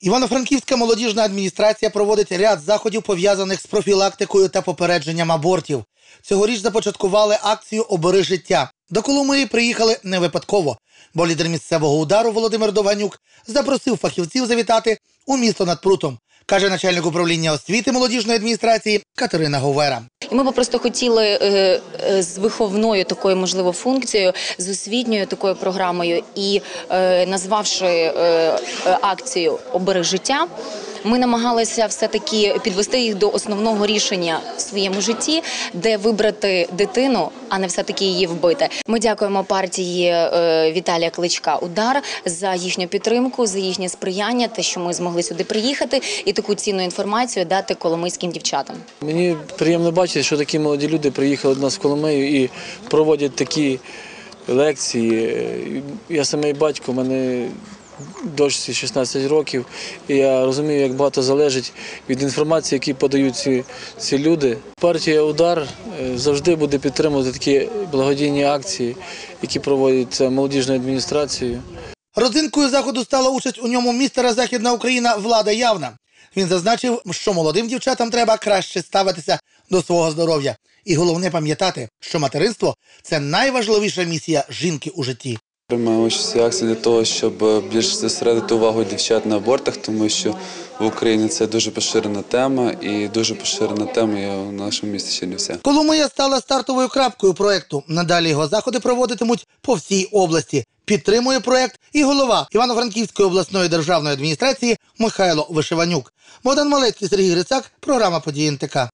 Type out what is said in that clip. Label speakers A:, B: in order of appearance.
A: Івано-Франківська молодіжна адміністрація проводить ряд заходів пов'язаних з профілактикою та попередженням абортів. Цьогоріч започаткували акцію Обери життя. До Коломиї приїхали не випадково, бо лідер місцевого удару Володимир Довганюк запросив фахівців завітати у місто над прутом, каже начальник управління освіти молодіжної адміністрації Катерина Говера.
B: І ми би просто хотіли е, е, з виховною такою можливо функцією, з освітньою такою програмою і е, назвавши акцію Обери життя. Ми намагалися все-таки підвести їх до основного рішення в своєму житті, де вибрати дитину, а не все-таки її вбити. Ми дякуємо партії е, Віталія Кличка Удар за їхню підтримку, за їхнє сприяння, те, що ми змогли сюди приїхати і таку цінну інформацію дати коломийським дівчатам.
C: Мені приємно бачити, що такі молоді люди приїхали до нас в Коломию і проводять такі лекції. Я самий батько, мене дочці 16 років, і я розумію, як багато залежить від інформації, які подають ці, ці люди. Партія Удар е, завжди буде підтримувати такі благодійні акції, які проводяться молодіжною адміністрацією.
A: Родзинкою заходу стала участь у ньому містера Західна Україна Влада Явна. Він зазначив, що молодим дівчатам треба краще ставитися до свого здоров'я. І головне пам'ятати, що материнство це найважливіша місія жінки у житті.
D: Приймаю участь акції для того, щоб е, більш зосередити увагу дівчат на абортах, тому що в Україні це дуже поширена тема і дуже поширена тема є в нашому місті Чернівцях.
A: Коломия стала стартовою крапкою проекту. Надалі його заходи проводитимуть по всій області. Підтримує проект і голова Івано-Франківської обласної державної адміністрації Михайло Вишиванюк. Богдан Малецький, Сергій Грицак, програма «Події НТК».